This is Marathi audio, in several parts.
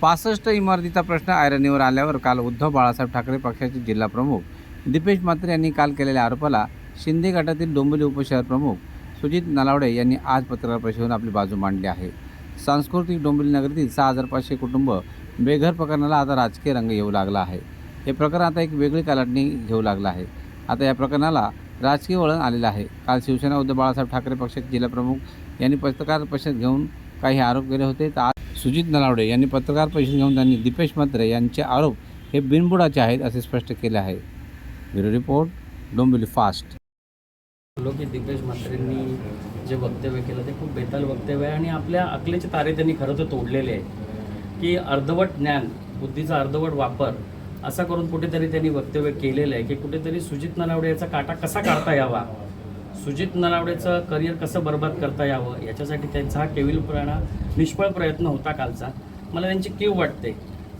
पासष्ट इमारतीचा प्रश्न ऐरणीवर आल्यावर काल उद्धव बाळासाहेब ठाकरे पक्षाचे जिल्हा प्रमुख दीपेश म्हात्रे यांनी काल केलेल्या आरोपाला शिंदे गटातील डोंबिवली उपशहर प्रमुख सुजित नलावडे यांनी आज पत्रकार परिषदेतून आपली बाजू मांडली आहे. सांस्कृतिक डोंबिवली नगरीतील सहा हजार पाचशे कुटुंब बेघर प्रकरणाला आता राजकीय रंग येऊ लागला आहे. हे प्रकरण आता एक वेगळी कालाटणी घेऊ लागलं आहे. आता या प्रकरणाला राजकीय वळण आलेलं आहे. काल शिवसेना उद्धव बाळासाहेब ठाकरे पक्षाचे जिल्हाप्रमुख यांनी पत्रकार परिषद घेऊन काही आरोप केले होते. तर आज सुजित नलावडे यांनी पत्रकार परिषद घेऊन त्यांनी दीपेश म्हात्रे यांचे आरोप हे बिनबुडाचे आहेत असे स्पष्ट केले आहे. Bureau report Dombivli fast. की दिपेश म्हात्रेंनी जे वक्तव्य केलं ते खूप बेताल वक्तव्य आहे आणि आपल्या अकलेचे तारे त्यांनी खरं तर तोडलेले आहे की अर्धवट ज्ञान बुद्धीचा अर्धवट वापर असा करून कुठेतरी त्यांनी वक्तव्य केलेलं आहे की कुठेतरी सुजित नलावडे याचा काटा कसा काढता यावा? सुजित नलावडेचं करिअर कसं बरबाद करता यावं याच्यासाठी त्यांचा हा केविल पुराणा निष्फळ प्रयत्न होता कालचा. मला त्यांची कीव वाटते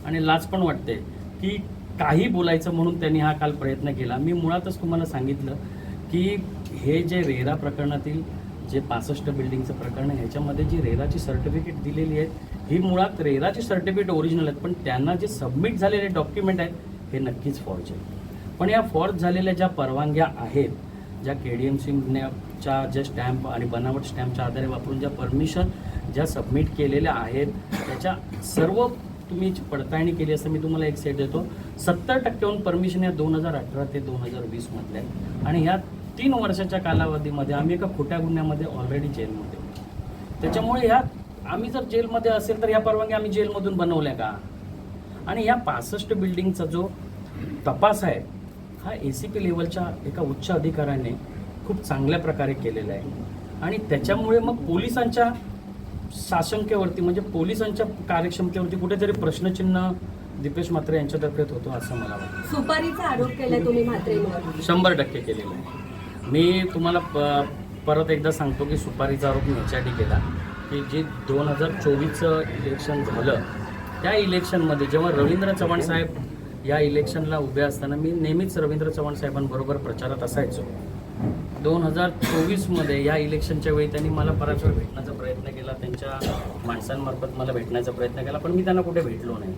आणि लाज पण वाटते की काही बोलायचं म्हणून त्यांनी हा काल प्रयत्न केला. मी मुळातच तुम्हाला सांगितलं की हे जे रेरा प्रकरणातील जे पासष्ट बिल्डिंगचं प्रकरण आहे ह्याच्यामध्ये जी रेराची सर्टिफिकेट दिलेली आहेत ही मुळात रेराची सर्टिफिकेट ओरिजिनल आहेत पण त्यांना जे सबमिट झालेले डॉक्युमेंट आहेत हे नक्कीच फॉर्ज आहेत. पण या फॉर्ज झालेल्या ज्या परवानग्या आहेत ज्या के डी एम सिंगनेच्या ज्या स्टॅम्प आणि बनावट स्टॅम्पच्या आधारे वापरून ज्या परमिशन ज्या सबमिट केलेल्या आहेत त्याच्या सर्व तुम्ही पडताळणी केली असं मी तुम्हाला एक सेट देतो. सत्तर टक्क्याहून परमिशन या दोन हजार अठरा ते दोन हजार वीसमधल्या आणि ह्या तीन वर्षाच्या कालावधीमध्ये आम्ही एका खोट्या गुन्ह्यामध्ये ऑलरेडी जेलमध्ये त्याच्यामुळे ह्या आम्ही जर जेलमध्ये असेल तर ह्या परवानगी आम्ही जेलमधून बनवल्या का? आणि ह्या पासष्ट बिल्डिंगचा जो तपास आहे हा ए सी पी लेवलच्या एका उच्च अधिकाऱ्याने खूप चांगल्या प्रकारे केलेला आहे. आणि त्याच्यामुळे मग पोलिसांच्या साशंकेवरती म्हणजे पोलिसांच्या कार्यक्षमतेवरती कुठेतरी प्रश्नचिन्ह दीपेश म्हात्रे यांच्यातर्फे होतो असं मला वाटतं. सुपारीचा आरोप केलाय तुम्ही म्हात्रेंवर शंभर टक्के केलेलं आहे. मी तुम्हाला प परत एकदा सांगतो की सुपारीचा आरोप मी ह्याच्यासाठी केला की जे दोन हजार चोवीसचं इलेक्शन झालं त्या इलेक्शनमध्ये जेव्हा रवींद्र चव्हाण साहेब या इलेक्शनला उभे असताना मी नेहमीच रवींद्र चव्हाण साहेबांबरोबर प्रचारात असायचो. दोन हजार चोवीसमध्ये या इलेक्शनच्या वेळी त्यांनी मला बराच वेळ भेटण्याचा प्रयत्न केला त्यांच्या माणसांमार्फत मला भेटण्याचा प्रयत्न केला पण मी त्यांना कुठे भेटलो नाही.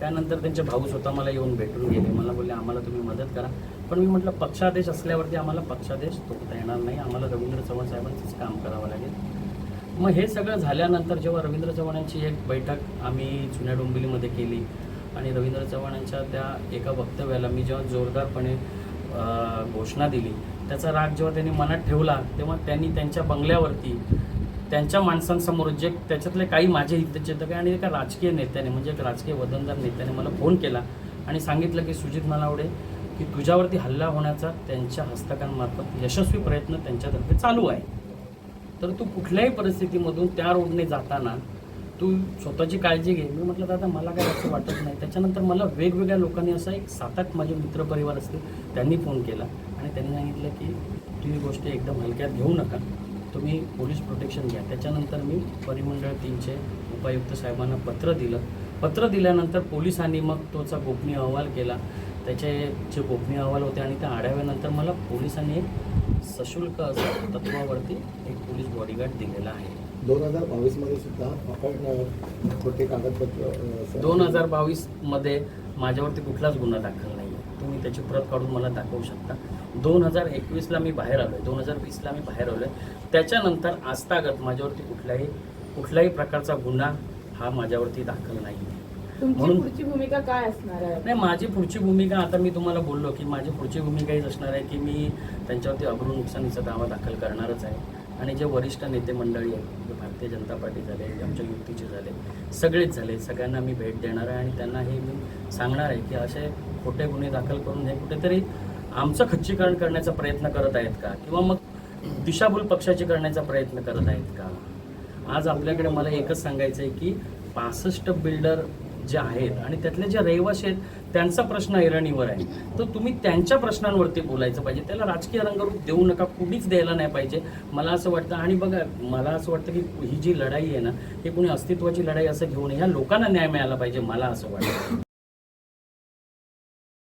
त्यानंतर त्यांचे भाऊ स्वतः मला येऊन भेटून गेले मला बोलले आम्हाला तुम्ही मदत करा. पण मी म्हटलं पक्षादेश असल्यावरती आम्हाला पक्षादेश तोडता येणार नाही आम्हाला रवींद्र चव्हाण साहेबांचंच काम करावं लागेल. मग हे सगळं झाल्यानंतर जेव्हा रवींद्र चव्हाणांची एक बैठक आम्ही जुन्या डोंबिवलीमध्ये केली आणि रवींद्र चव्हाणांच्या त्या एका वक्तव्याला मी जेव्हा जोरदारपणे घोषणा दिली त्याचा राग जेव्हा त्यांनी मनात ठेवला तेव्हा त्यांनी त्यांच्या बंगल्यावरती त्यांच्या माणसांसमोर जे त्याच्यातले काही माझे हितचिंतक आहे आणि एका राजकीय नेत्याने म्हणजे एक राजकीय वदनदार नेत्याने मला फोन केला आणि सांगितलं की सुजित मलावडे की तुझ्यावरती हल्ला होण्याचा त्यांच्या हस्तकांमार्फत यशस्वी प्रयत्न त्यांच्यातर्फे चालू आहे. तर तू कुठल्याही परिस्थितीमधून त्या रोडने जाताना तू स्वतःची काळजी घे. मी म्हटलं दादा मला काय असं वाटत नाही. त्याच्यानंतर मला वेगवेगळ्या लोकांनी असा एक सात आठ माझे मित्रपरिवार असतील त्यांनी फोन केला आणि त्यांनी सांगितलं की तुम्ही गोष्टी गोष्ट एकदम हलक्यात घेऊ नका. तुम्ही पोलीस प्रोटेक्शन घ्या. त्याच्यानंतर मी परिमंडळ तीनचे उपायुक्त साहेबांना पत्र दिलं. पत्र दिल्यानंतर पोलिसांनी मग तोचा गोपनीय अहवाल केला. त्याचे जे गोपनीय अहवाल होते आणि त्या आढाव्यानंतर मला पोलिसांनी एक सशुल्क असं तत्वावरती एक पोलीस बॉडीगार्ड दिलेला आहे. दोन हजार बावीसमध्ये सुद्धा आपण खोटे कागदपत्र दोन हजार बावीसमध्ये माझ्यावरती कुठलाच गुन्हा दाखल नाही आहे तुम्ही त्याची प्रत काढून मला दाखवू शकता. दोन हजार एकवीसला मी बाहेर आलो आहे दोन हजार वीसला मी बाहेर आलो आहे त्याच्यानंतर आजतागत माझ्यावरती कुठल्याही कुठल्याही प्रकारचा गुन्हा हा माझ्यावरती दाखल नाही म्हणून- पुढची भूमिका काय असणार आहे? नाही माझी पुढची भूमिका आता मी तुम्हाला बोललो की माझी पुढची भूमिका हीच असणार आहे की मी त्यांच्यावरती अब्रू नुकसानीचा दावा दाखल करणारच आहे. आणि जे वरिष्ठ नेते मंडळी आहेत जे भारतीय जनता पार्टी झाले जे आमच्या युतीचे झाले सगळेच झाले सगळ्यांना मी भेट देणार आहे आणि त्यांना हे मी सांगणार आहे की असे खोटे गुन्हे दाखल करून हे कुठेतरी आमचं खच्चीकरण करण्याचा प्रयत्न करत आहेत का? किंवा मग दिशाभूल पक्षाची करण्याचा प्रयत्न करत आहेत का? आज आपल्याकडे मला एकच सांगायचं आहे की पासष्ट बिल्डर जे आहेत आणि त्यातले जे रहिवासी आहेत त्यांचा प्रश्न ऐरणीवर आहे. तर तुम्ही त्यांच्या प्रश्नांवरती बोलायचं पाहिजे. त्याला राजकीय रंगरूप देऊ नका कुणीच द्यायला नाही पाहिजे. मला असं वाटतं आणि बघा मला असं वाटतं की ही जी लढाई आहे ना ही कुणी अस्तित्वाची लढाई असं घेऊन ह्या लोकांना न्याय मिळाला पाहिजे मला असं वाटतं.